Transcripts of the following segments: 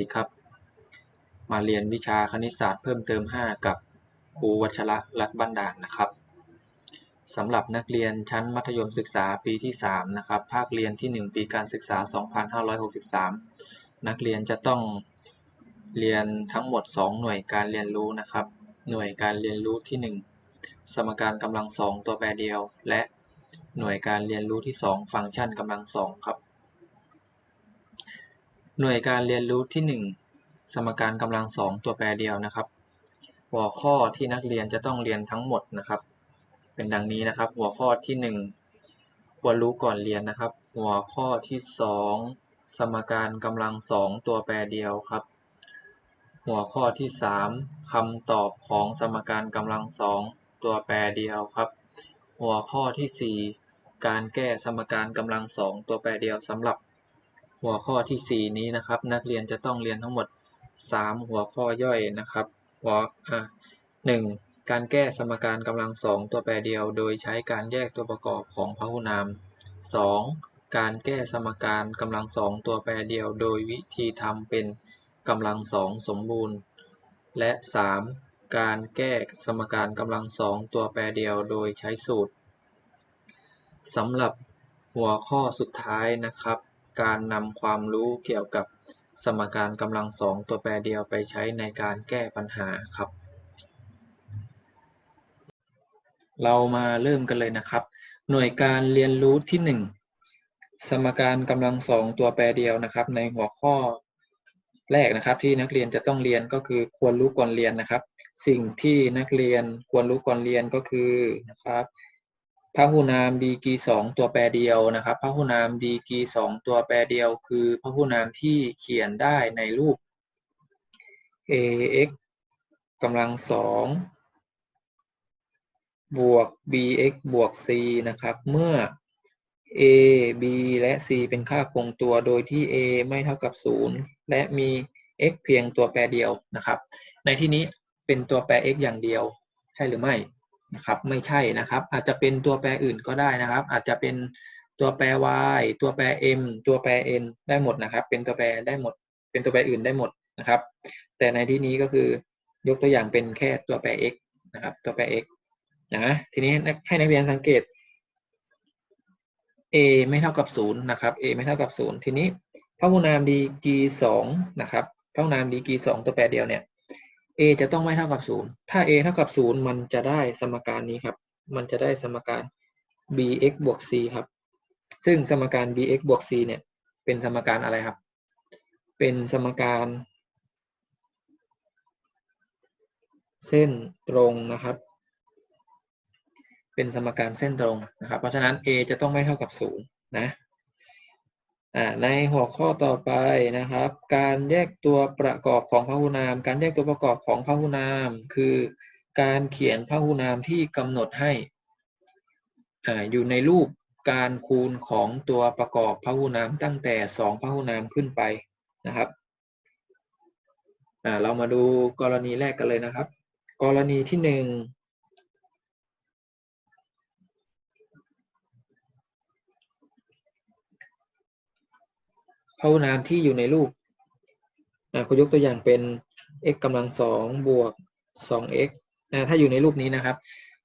ดีครับ มาเรียนวิชาคณิตศาสตร์เพิ่มเติม 5 กับครูวัชระรัตน์บ้านด่านนะครับสำหรับนักเรียนชั้นมัธยมศึกษาปีที่ 3 นะครับ ภาคเรียนที่ 1 ปีการศึกษา 2563 นักเรียนจะต้องเรียนทั้งหมด 2 หน่วยการเรียนรู้นะครับ หน่วยการเรียนรู้ที่ 1 สมการกำลังสองตัวแปรเดียว และหน่วยการเรียนรู้ที่ 2 ฟังก์ชันกำลังสองครับ หน่วยการเรียนรู้ที่ 1 สมการกำลังสองตัวแปรเดียวนะครับ หัวข้อที่นักเรียนจะต้องเรียนทั้งหมดนะครับ เป็นดังนี้นะครับ หัวข้อที่ 1 ควรรู้ก่อนเรียนนะครับ หัวข้อที่ 2 สมการกำลังสองตัวแปรเดียวครับ หัวข้อที่ 3คำตอบของสมการกำลังสองตัวแปรเดียวครับ หัวข้อที่ 4 การแก้สมการกำลังสองตัวแปรเดียวสำหรับ หัวข้อที่ 4 นี้นะครับ นักเรียนจะต้องเรียนทั้งหมด 3 หัวข้อย่อยนะครับ หัวอะหนึ่งการแก้สมการกำลังสองตัวแปรเดียว โดยใช้การแยกตัวประกอบของพหุนาม 2. การแก้สมการกำลังสองตัวแปรเดียว โดยวิธีทำเป็นกำลังสองสมบูรณ์ และ 3. การแก้สมการกำลังสองตัวแปรเดียว โดยใช้สูตรสำหรับหัวข้อสุดท้ายนะครับ การนำความรู้เกี่ยวกับสมการกำลังสองตัวแปรเดียวไปใช้ในการแก้ปัญหาครับ เรามาเริ่มกันเลยนะครับ หน่วยการเรียนรู้ที่ 1 สมการกำลังสองตัวแปรเดียวนะครับ ในหัวข้อแรกนะครับที่นักเรียนจะต้องเรียนก็คือควรรู้ก่อนเรียนนะครับ สิ่งที่นักเรียนควรรู้ก่อนเรียนก็คือนะครับ พหุนามดีกรีสองตัวแปรเดียวนะครับพหุนามดีกรีสองตัวแปรเดียว คือพหุนามที่เขียนได้ในรูป ax กำลังสองบวก bx บวก c นะครับ เมื่อ a b และ c เป็นค่าคงตัวโดยที่ a ไม่เท่ากับ 0 และมี x เพียงตัวแปรเดียวนะครับ ในที่นี้เป็นตัวแปร x อย่างเดียว ใช่หรือไม่ นะครับ ไม่ใช่นะครับ อาจจะเป็นตัวแปรอื่นก็ได้นะครับ อาจจะเป็นตัวแปร y ตัวแปร m ตัวแปร n ได้หมดนะครับ เป็นตัวแปรได้หมด เป็นตัวแปรอื่นได้หมดนะครับ แต่ในที่นี้ก็คือยกตัวอย่างเป็นแค่ตัวแปร x นะครับ ตัวแปร x นะทีนี้ให้นักเรียนสังเกต a ไม่เท่ากับศูนะครับ a ไม่เท่ากับศูนย์ทีนี้พหุนามดีกีสองนะครับพหุนามดีกีสองตัวแปรเดียวเนี่ย a จะต้องไม่เท่ากับศูนย์ถ้า a เท่ากับศูนย์มันจะได้สมการนี้ครับ มันจะได้สมการ bx บวก c ครับ ซึ่งสมการ bx บวก c เนี่ย เป็นสมการอะไรครับ เป็นสมการ เส้นตรงนะครับ เป็นสมการเส้นตรงนะครับ เพราะฉะนั้น a จะต้องไม่เท่ากับศูนย์นะ ในหัวข้อต่อไปนะครับ การแยกตัวประกอบของพหุนาม การแยกตัวประกอบของพหุนาม คือการเขียนพหุนามที่กำหนดให้อยู่ในรูปการคูณของตัวประกอบพหุนามตั้งแต่สองพหุนามขึ้นไปนะครับเรามาดูกรณีแรกกันเลยนะครับ กรณีที่หนึ่ง พหุนามที่อยู่ในรูปคุณยกตัวอย่างเป็น x กำลังสองบวก 2x ถ้าอยู่ในรูปนี้นะครับ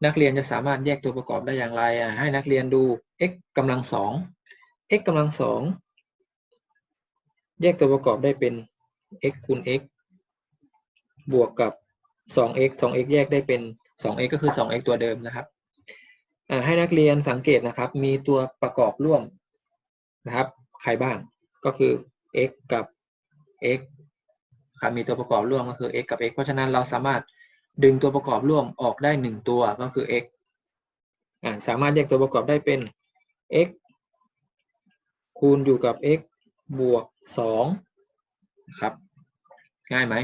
นักเรียนจะสามารถแยกตัวประกอบได้อย่างไรให้นักเรียนดู x กำลังสอง x กำลังสองแยกตัวประกอบได้เป็น x คูณ x บวกกับ 2x 2x แยกได้เป็น 2x ก็คือ 2x ตัวเดิมนะครับให้นักเรียนสังเกตนะครับ มีตัวประกอบร่วมนะครับ ใครบ้าง ก็คือ x กับ x ครับมีตัวประกอบร่วมก็คือ x กับ x เพราะฉะนั้นเราสามารถดึงตัวประกอบร่วมออกได้หนึ่งตัวก็คือ x อ่าสามารถแยกตัวประกอบได้เป็น x คูณอยู่กับ x บวกสองครับ ง่ายไหม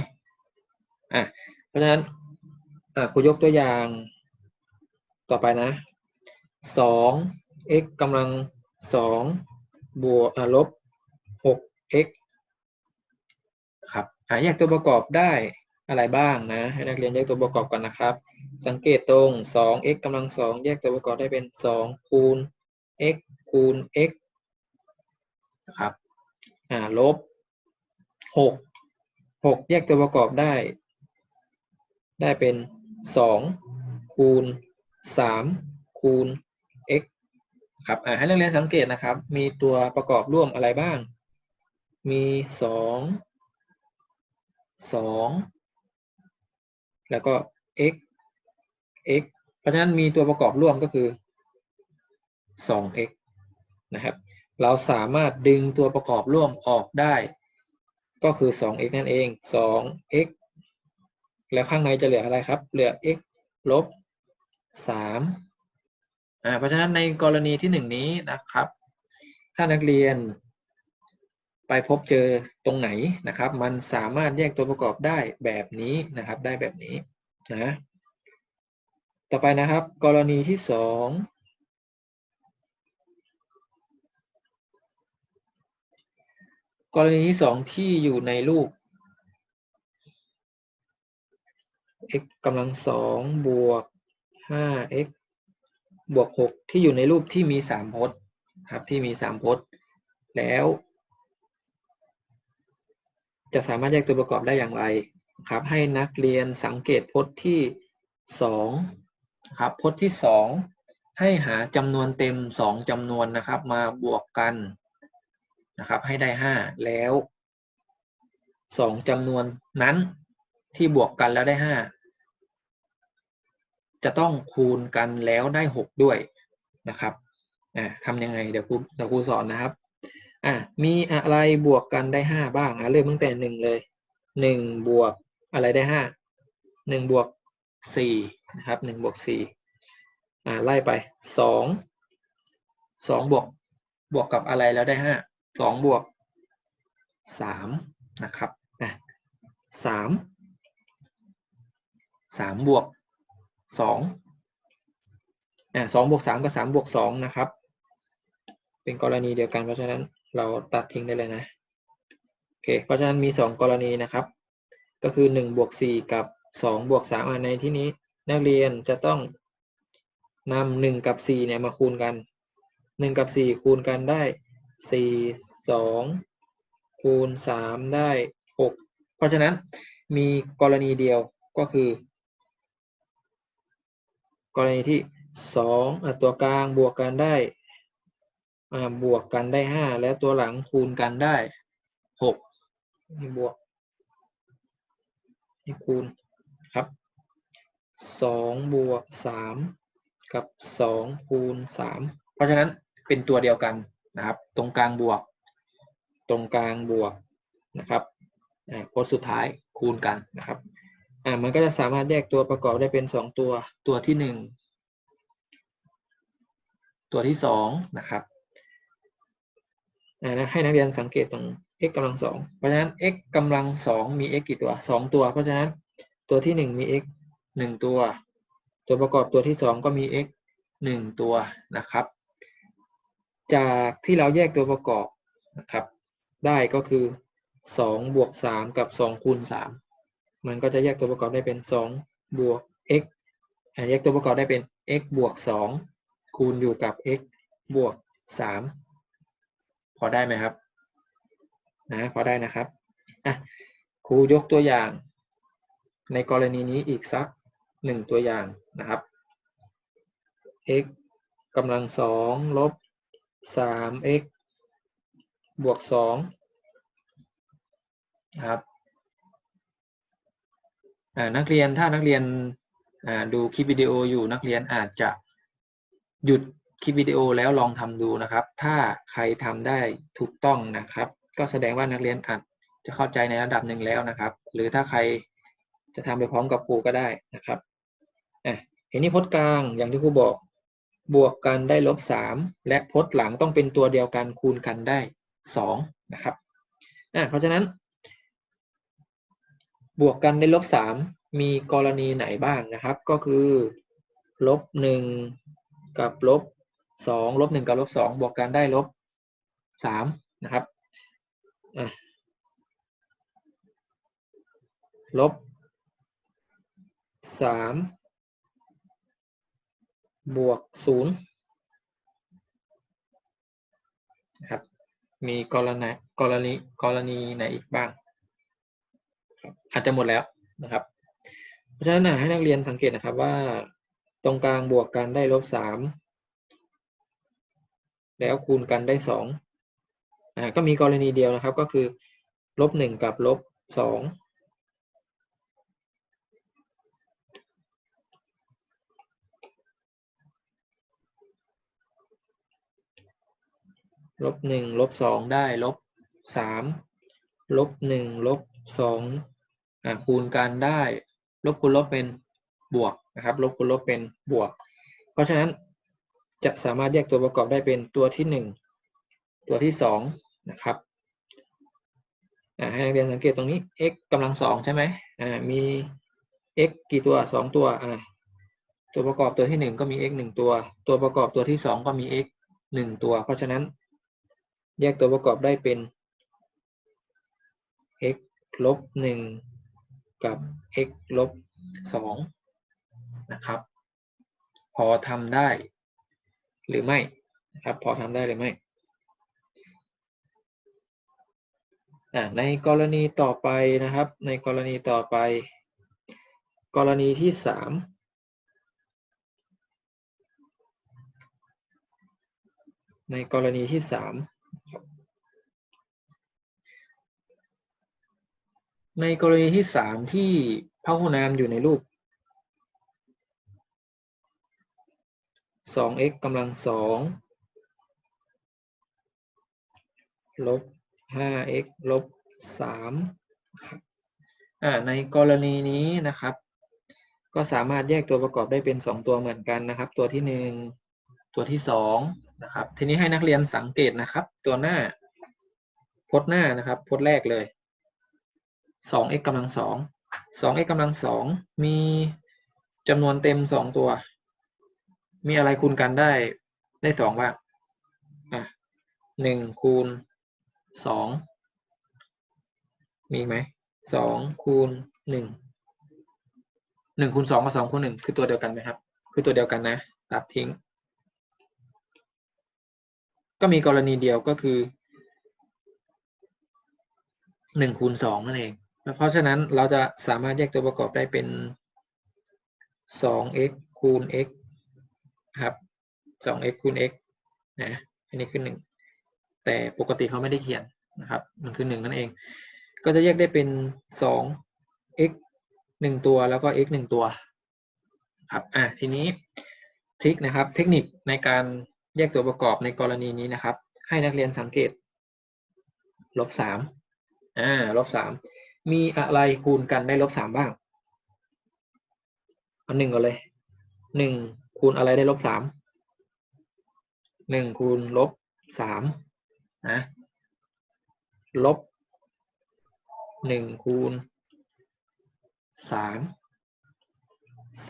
อะเพราะฉะนั้นอะกูยกตัวอย่างต่อไปนะสอง x กำลังสองบวกลบ x ครับหาแยกตัวประกอบได้อะไรบ้างนะ ให้นักเรียนแยกตัวประกอบกันนะครับ สังเกตตรง 2x กำลัง 2 แยกตัวประกอบได้เป็น 2 คูณ x คูณ x นะครับอ่าลบ6หกแยกตัวประกอบได้ ได้เป็นสองคูณสามคูณ x ครับอ่าให้นักเรียนสังเกตนะครับ มีตัวประกอบร่วมอะไรบ้าง มีสองสองแล้วก็ x x เพราะฉะนั้นมีตัวประกอบร่วมก็คือ 2x นะครับ เราสามารถดึงตัวประกอบร่วมออกได้ ก็คือ 2x นั่นเอง 2x แล้วข้างในจะเหลืออะไรครับ เหลือ x ลบ 3 อ่า เพราะฉะนั้นในกรณีที่หนึ่งนี้นะครับ ถ้านักเรียน ไปพบเจอตรงไหนนะครับ มันสามารถแยกตัวประกอบได้แบบนี้นะครับ ได้แบบนี้นะ ต่อไปนะครับ กรณีที่สองกรณีที่สองที่อยู่ในรูป x กำลังสองบวกห้า x บวกหกที่อยู่ในรูปที่มีสามพจน์ครับที่มีสามพจน์ แล้ว จะสามารถแยกตัวประกอบได้อย่างไรครับ ให้นักเรียนสังเกตพจน์ที่สองครับพจน์ที่สองให้หาจำนวนเต็มสองจำนวนนะครับ มาบวกกันนะครับ ให้ได้ห้าแล้วสองจำนวนนั้นที่บวกกันแล้วได้ห้าจะต้องคูณกันแล้วได้หกด้วยนะครับอ่าทำยังไงเดี๋ยวครูเดี๋ยวครูสอนนะครับ อ่ามีอะไรบวกกันได้ห้าบ้างอะเริ่มตั้งแต่หนึ่งเลยหนึ่งบวกอะไรได้ห้าหนึ่งบวกสี่นะครับหนึ่งบวกสี่อ่าไล่ไปสองสองบวกบวกกับอะไรแล้วได้ห้าสองบวกสามนะครับอะสามสามบวกสองอ่าสองบวกสามกับสามบวกสองนะครับ เป็นกรณีเดียวกันเพราะฉะนั้น เราตัดทิ้งได้เลยนะโอเคเพราะฉะนั้นมีสองกรณีนะครับ ก็คือหนึ่งบวกสี่กับสองบวกสามในที่นี้ นักเรียนจะต้องนำหนึ่งกับสี่เนี่ยมาคูณกันหนึ่งกับสี่คูณกันได้สี่สองคูณสามได้หกเพราะฉะนั้นมีกรณีเดียวก็คือ กรณีที่สองตัวกลางบวกกันได้ บวกกันได้ห้าแล้วตัวหลังคูณกันได้หกนี่บวกนี่คูณครับสองบวกสามกับสองคูณสามเพราะฉะนั้นเป็นตัวเดียวกันนะครับ ตรงกลางบวก ตรงกลางบวกนะครับอ่าโพสสุดท้ายคูณกันนะครับอ่ามันก็จะสามารถแยกตัวประกอบได้เป็นสองตัวตัวที่หนึ่งตัวที่สองนะครับ อ่าให้นักเรียนสังเกตตรง x กำลังสองเพราะฉะนั้น x กำลังสองมี x กี่ตัวสองตัว เพราะฉะนั้นตัวที่หนึ่งมี x หนึ่งตัว ตัวประกอบตัวที่สองก็มี x หนึ่งตัวนะครับ จากที่เราแยกตัวประกอบนะครับ ได้ก็คือสองบวกสามกับสองคูณสามมันก็จะแยกตัวประกอบได้เป็นสองบวก x แยกตัวประกอบได้เป็น x บวกสองคูณอยู่กับ x บวกสาม พอได้ไหมครับ นะพอได้นะครับอะครูยกตัวอย่าง ในกรณีนี้อีกสักหนึ่งตัวอย่างนะครับ x กำลังสองลบสาม x บวกสองครับนักเรียนถ้านักเรียนดูคลิปวิดีโออยู่นักเรียนอาจจะหยุด คลิปวิดีโอแล้วลองทำดูนะครับ ถ้าใครทำได้ถูกต้องนะครับ ก็แสดงว่านักเรียนอาจจะเข้าใจในระดับหนึ่งแล้วนะครับ หรือถ้าใครจะทำไปพร้อมกับครูก็ได้นะครับอะเห็นนี้พจน์กลางอย่างที่ครูบอก บวกกันได้ลบสามและพจน์หลังต้องเป็นตัวเดียวกันคูณกันได้สองนะครับอะเพราะฉะนั้น บวกกันได้ลบสามมีกรณีไหนบ้างนะครับ ก็คือลบหนึ่งกับลบ สองลบหนึ่งกับลบสองบวกกันได้ลบสามนะครับลบสามบวกศูนย์นะครับมีกรณีกรณีกรณีไหนอีกบ้างครับอาจจะหมดแล้วนะครับ เพราะฉะนั้นนะให้นักเรียนสังเกตนะครับว่า ตรงกลางบวกกันได้ลบสาม แล้วคูณกันได้สองอ่าก็มีกรณีเดียวนะครับก็คือลบหนึ่งกับลบสองลบหนึ่งลบสองได้ลบสามลบหนึ่งลบสองอ่าคูณกันได้ ลบคูณลบเป็นบวกนะครับ ลบคูณลบเป็นบวก เพราะฉะนั้น จะสามารถแยกตัวประกอบได้เป็นตัวที่หนึ่งตัวที่สองนะครับให้นักเรียนสังเกตตรงนี้ x กำลังสองใช่ไหมมี x กี่ตัวสองตัวตัวประกอบตัวที่หนึ่งก็มี x หนึ่งตัว ตัวประกอบตัวที่สองก็มี x หนึ่งตัว เพราะฉะนั้น แยกตัวประกอบได้เป็น x ลบหนึ่งกับ x ลบสองนะครับ พอทำได้ หรือไม่นะครับ พอทำได้หรือไม่ในกรณีต่อไปนะครับ ในกรณีต่อไป กรณีที่สามในกรณีที่สามในกรณีที่สามที่พหุนามอยู่ในรูป สอง x กำลังสองลบห้า x ลบสามอ่าในกรณีนี้นะครับ ก็สามารถแยกตัวประกอบได้เป็นสองตัวเหมือนกันนะครับ ตัวที่หนึ่งตัวที่สองนะครับ ทีนี้ให้นักเรียนสังเกตนะครับ ตัวหน้าพจน์หน้านะครับพจน์แรกเลยสอง x กำลังสองสอง x กำลังสองมีจำนวนเต็มสองตัว มีอะไรคูณกันได้ได้สองบ้างอะหนึ่งคูณสองมีไหมสองคูณหนึ่งหนึ่งคูณสองกับสองคูณหนึ่งคือตัวเดียวกันไหมครับ คือตัวเดียวกันนะตัดทิ้ง ก็มีกรณีเดียวก็คือหนึ่งคูณสองนั่นเอง เพราะฉะนั้นเราจะสามารถแยกตัวประกอบได้เป็นสอง x คูณ x ครับสอง x คูณ x นะอันนี้คือหนึ่งแต่ปกติเขาไม่ได้เขียนนะครับ มันคือหนึ่งนั่นเอง ก็จะแยกได้เป็นสอง x หนึ่งตัวแล้วก็ x หนึ่งตัวครับอะทีนี้ทริคนะครับ เทคนิคในการแยกตัวประกอบในกรณีนี้นะครับ ให้นักเรียนสังเกตลบสามอ่าลบสามมีอะไรคูณกันได้ลบสามบ้าง เอันหนึ่งก่อนเลยหนึ่ง คูณอะไรได้ลบสามหนึ่งคูณลบสามนะลบหนึ่งคูณสาม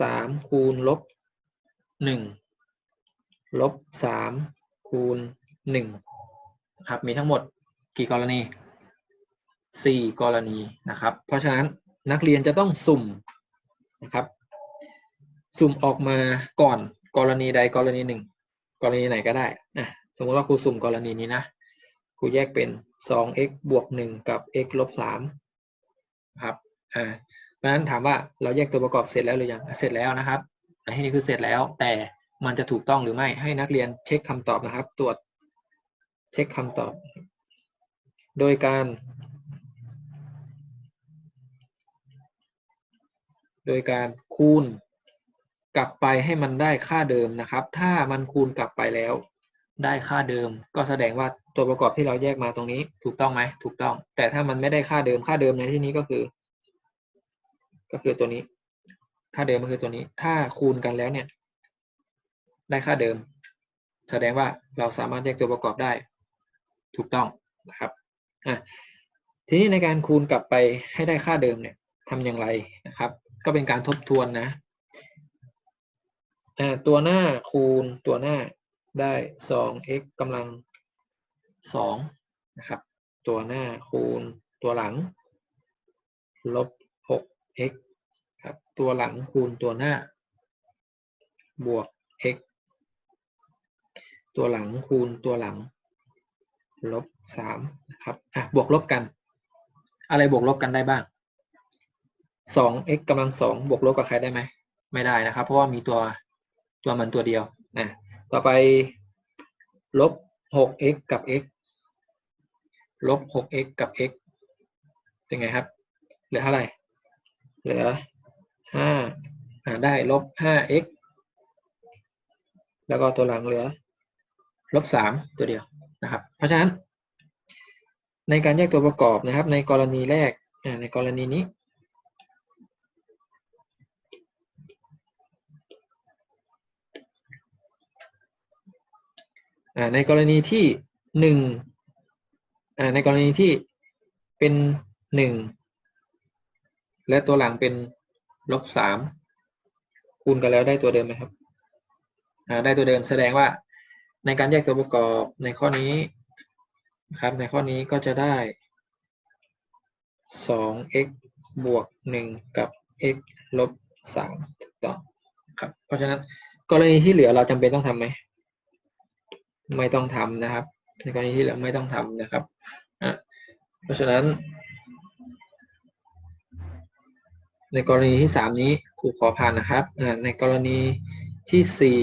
สามคูณลบหนึ่งลบสามคูณหนึ่งครับมีทั้งหมดกี่กรณีสี่กรณีนะครับ เพราะฉะนั้นนักเรียนจะต้องสุ่มนะครับ สุ่มออกมาก่อนกรณีใดกรณีหนึ่ง กรณีไหนก็ได้นะสมมติว่าครูสุ่มกรณีนี้นะครูแยกเป็นสอง x บวกหนึ่งกับ x ลบสามครับอ่าเพราะฉะนั้นถามว่าเราแยกตัวประกอบเสร็จแล้วหรือยังเสร็จแล้วนะครับอันนี้คือเสร็จแล้ว แต่มันจะถูกต้องหรือไม่ให้นักเรียนเช็คคำตอบนะครับ ตรวจเช็คคำตอบ โดยการ โดยการคูณ กลับไปให้มันได้ค่าเดิมนะครับ ถ้ามันคูณกลับไปแล้ว ได้ค่าเดิม ก็แสดงว่าตัวประกอบที่เราแยกมาตรงนี้ ถูกต้องไหมถูกต้อง แต่ถ้ามันไม่ได้ค่าเดิมค่าเดิมในที่นี้ก็คือ ก็คือตัวนี้ ค่าเดิมก็คือตัวนี้ ถ้าคูณกันแล้วเนี่ย ได้ค่าเดิม แสดงว่าเราสามารถแยกตัวประกอบได้ ถูกต้องนะครับอะทีนี้ในการคูณกลับไปให้ได้ค่าเดิมเนี่ยทำอย่างไรนะครับ ก็เป็นการทบทวนนะ อ่าตัวหน้าคูณตัวหน้าได้สอง x กำลังสองนะครับ ตัวหน้าคูณตัวหลัง ลบหก x ครับ ตัวหลังคูณตัวหน้า บวก x ตัวหลังคูณตัวหลัง ลบสามนะครับ อะ บวกลบกัน อะไรบวกลบกันได้บ้างสอง x กำลังสองบวกลบกับใครได้ไหม ไม่ได้นะครับ เพราะว่ามีตัว ตัวมันตัวเดียวนะต่อไปลบหก x กับ x ลบหก x กับ x เป็นไงครับ เหลือเท่าไหร่ เหลือห้าอ่าได้ลบห้า x แล้วก็ตัวหลังเหลือลบสามตัวเดียวนะครับ เพราะฉะนั้น ในการแยกตัวประกอบนะครับ ในกรณีแรกในกรณีนี้ ในกรณีที่หนึ่งในกรณีที่เป็นหนึ่งและตัวหลังเป็นลบสามคูณกันแล้วได้ตัวเดิมไหมครับได้ตัวเดิมแสดงว่าในการแยกตัวประกอบในข้อนี้ครับในข้อนี้ก็จะได้สอง x บวกหนึ่งกับ x ลบสามถูกต้องครับเพราะฉะนั้นกรณีที่เหลือเราจำเป็นต้องทำไหม ไม่ต้องทำนะครับในกรณีที่เหลือไม่ต้องทำนะครับอะเพราะฉะนั้น ในกรณีที่สามนี้ครูขอผ่านนะครับในกรณีที่สี่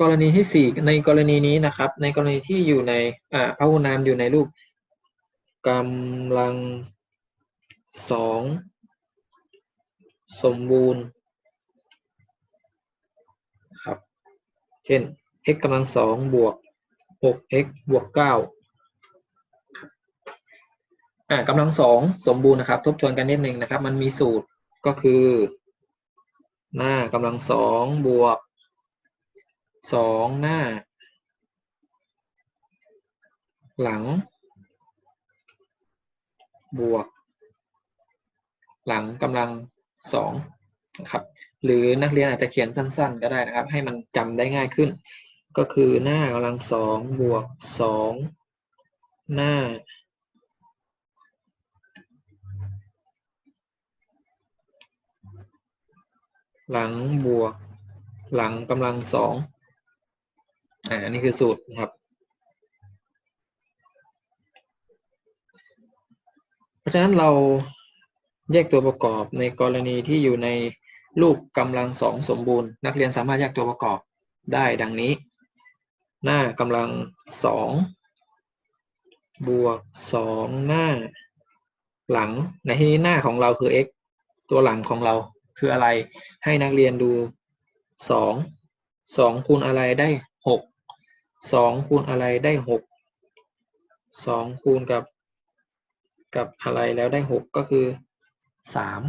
กรณีที่สี่ในกรณีนี้นะครับ ในกรณีที่อยู่ในอ่าพหุนามอยู่ในรูปกำลังสองสมบูรณ์ ครับ เช่น x กำลังสองบวกหก x บวกเก้าอ่ากำลังสองสมบูรณ์นะครับ ทบทวนกันนิดนึงนะครับ มันมีสูตรก็คือ หน้ากำลังสองบวกสองหน้า หลัง บวก หลังกำลังสอง นะครับ หรือนักเรียนอาจจะเขียนสั้นๆ ก็ได้นะครับ ให้มันจำได้ง่ายขึ้น ก็คือหน้ากำลังสองบวกสองหน้า หลังบวก หลังกำลังสองอ่านี่คือสูตรครับ เพราะฉะนั้นเราแยกตัวประกอบในกรณีที่อยู่ใน รูปกำลังสองสมบูรณ์ นักเรียนสามารถแยกตัวประกอบได้ดังนี้ หน้ากำลังสองบวกสองหน้า หลังในที่นี้หน้าของเราคือ x ตัวหลังของเราคืออะไร ให้นักเรียนดูสองสองคูณอะไรได้หกสองคูณอะไรได้หกสองคูณกับ กับอะไรแล้วได้หกก็คือสาม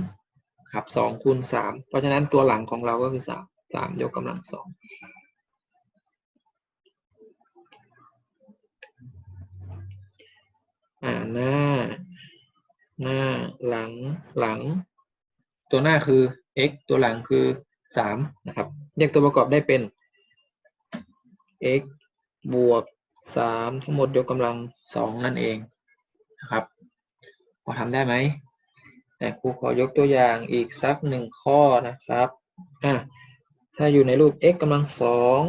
ครับสองคูณสามเพราะฉะนั้นตัวหลังของเราก็คือสามสามยกกำลังสองอ่าหน้า หน้าหลังหลัง ตัวหน้าคือ x ตัวหลังคือสามนะครับแยกตัวประกอบได้เป็น x บวกสามทั้งหมดยกกำลังสองนั่นเองนะครับ พอทำได้ไหม นะครูขอยกตัวอย่างอีกสักหนึ่งข้อนะครับอะถ้าอยู่ในรูป x กำลังสอง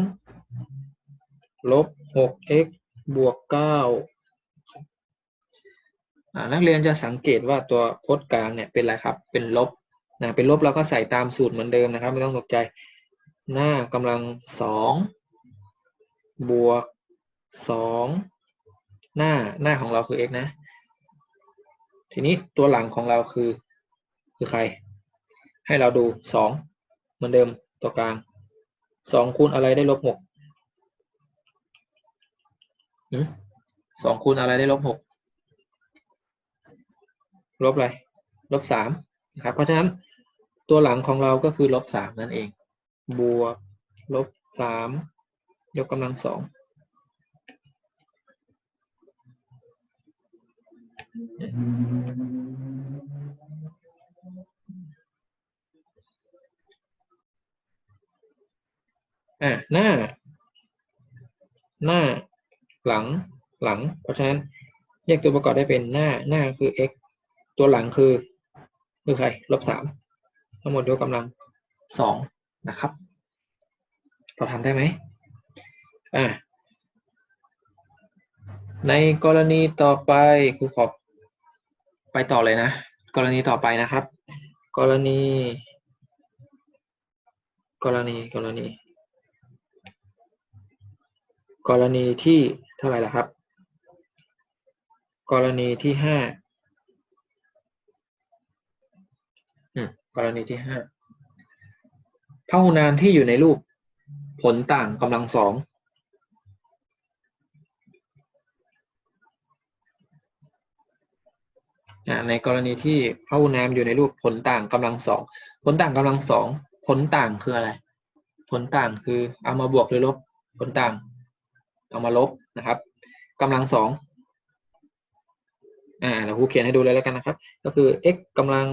ลบหก x บวกเก้าอ่านักเรียนจะสังเกตว่าตัวพจน์กลางเนี่ยเป็นอะไรครับ เป็นลบนะเป็นลบเราก็ใส่ตามสูตรเหมือนเดิมนะครับ ไม่ต้องตกใจ หน้ากำลังสองบวกสองหน้าหน้าของเราคือ x นะ ทีนี้ตัวหลังของเราคือคือใคร ให้เราดูสองเหมือนเดิมตัวกลางสองคูณอะไรได้ลบหกสองคูณอะไรได้ลบหกลบอะไรลบสามนะครับ เพราะฉะนั้นตัวหลังของเราก็คือลบสามนั่นเอง บวกลบสามยกกำลังสอง อ่าหน้า หน้า หลัง หลัง เพราะฉะนั้นแยกตัวประกอบได้เป็นหน้า หน้าคือ x ตัวหลังคือ คือใคร ลบสามทั้งหมดยกกำลังสองนะครับพอทำได้ไหมอ่าในกรณีต่อไปครูขอ ไปต่อเลยนะ กรณีต่อไปนะครับ กรณี กรณีกรณี กรณีที่เท่าไหร่ล่ะครับ กรณีที่ห้าอืมกรณีที่ห้าพหุนามที่อยู่ในรูป ผลต่างกำลังสอง อ่า ในกรณีที่พหุนามอยู่ในรูปผลต่างกำลังสองผลต่างกำลังสองผลต่างคืออะไร ผลต่างคือเอามาบวกหรือลบผลต่าง เอามาลบนะครับกำลังสองอ่าเราครูเขียนให้ดูเลยแล้วกันนะครับ ก็คือ x กำลัง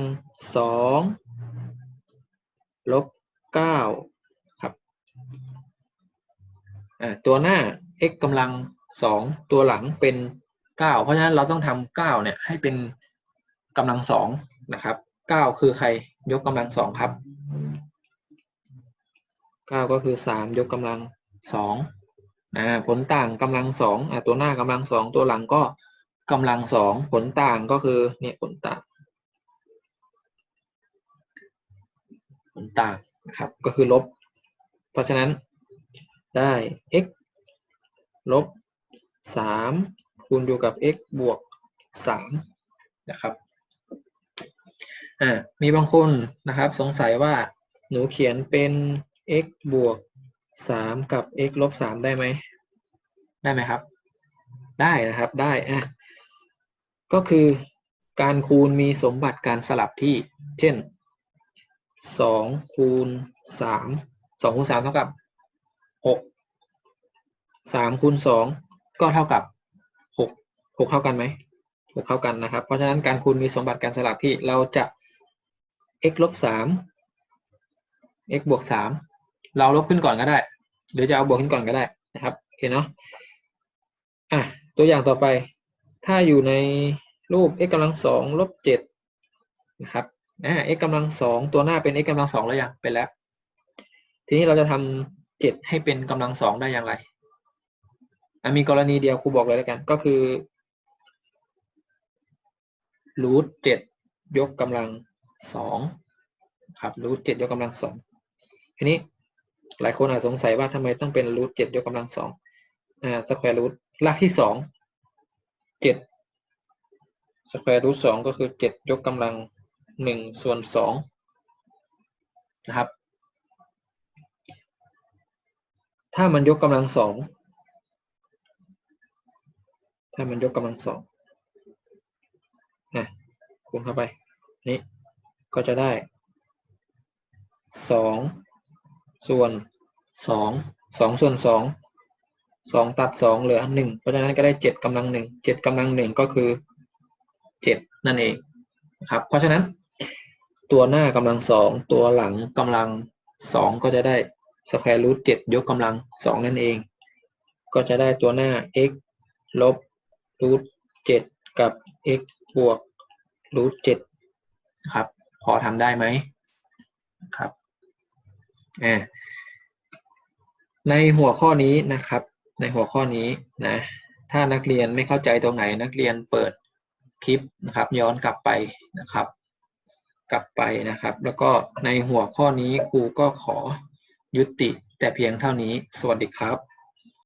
สองลบเก้าครับอ่าตัวหน้า x กำลังสองตัวหลังเป็นเก้าเพราะฉะนั้นเราต้องทำเก้าเนี่ยให้เป็น กำลังสองนะครับเก้าคือใครยกกำลังสองครับเก้าก็คือสามยกกำลังสองอ่าผลต่างกำลังสองอ่าตัวหน้ากำลังสองตัวหลังก็กำลังสองผลต่างก็คือเนี่ยผลต่าง ผลต่างนะครับก็คือลบ เพราะฉะนั้นได้ x ลบสามคูณอยู่กับ x บวกสามนะครับ อ่ามีบางคนนะครับ สงสัยว่าหนูเขียนเป็น x บวกสามกับ x ลบสามได้ไหม ได้ไหมครับ ได้นะครับได้อะก็คือการคูณมีสมบัติการสลับที่ เช่นสองคูณสามสองคูณสามเท่ากับหกสามคูณสองก็เท่ากับหกหกเท่ากันไหมหกเท่ากันนะครับ เพราะฉะนั้นการคูณมีสมบัติการสลับที่เราจะ x ลบสาม x บวกสามเราลบขึ้นก่อนก็ได้ หรือจะเอาบวกขึ้นก่อนก็ได้นะครับโอเคเนาะอะตัวอย่างต่อไป ถ้าอยู่ในรูป x กำลังสองลบเจ็ดนะครับอ่า x กำลังสองตัวหน้าเป็น x กำลังสองแล้วยังเป็นแล้ว ทีนี้เราจะทำเจ็ดให้เป็นกำลังสองได้อย่างไรอะมีกรณีเดียวครูบอกเลยแล้วกัน ก็คือรูทเจ็ดยกกำลัง สองครับรูทเจ็ดยกกำลังสองทีนี้หลายคนอาจสงสัยว่าทำไมต้องเป็นรูทเจ็ดยกกำลังสองอ่าสแควร์รูทรากที่สองเจ็ดสแควร์รูทสองก็คือเจ็ดยกกำลังหนึ่งส่วนสองนะครับ ถ้ามันยกกำลังสองถ้ามันยกกำลังสองนะคูณเข้าไป นี่ ก็จะได้สองส่วนสองสองส่วนสองสองตัดสองเหลือหนึ่งเพราะฉะนั้นก็ได้เจ็ดกำลังหนึ่งเจ็ดกำลังหนึ่งก็คือเจ็ดนั่นเองนะครับ เพราะฉะนั้น ตัวหน้ากำลังสองตัวหลังกำลังสองก็จะได้สแควร์รูทเจ็ดยกกำลังสองนั่นเอง ก็จะได้ตัวหน้า x ลบรูทเจ็ดกับ x บวกรูทเจ็ดครับ อทำได้ไหมครับในหัวข้อนี้นะครับ ในหัวข้อนี้นะ ถ้านักเรียนไม่เข้าใจตรงไหน นักเรียนเปิดคลิปนะครับ ย้อนกลับไปนะครับ กลับไปนะครับ แล้วก็ในหัวข้อนี้ครูก็ขอยุติแต่เพียงเท่านี้ สวัสดีครับ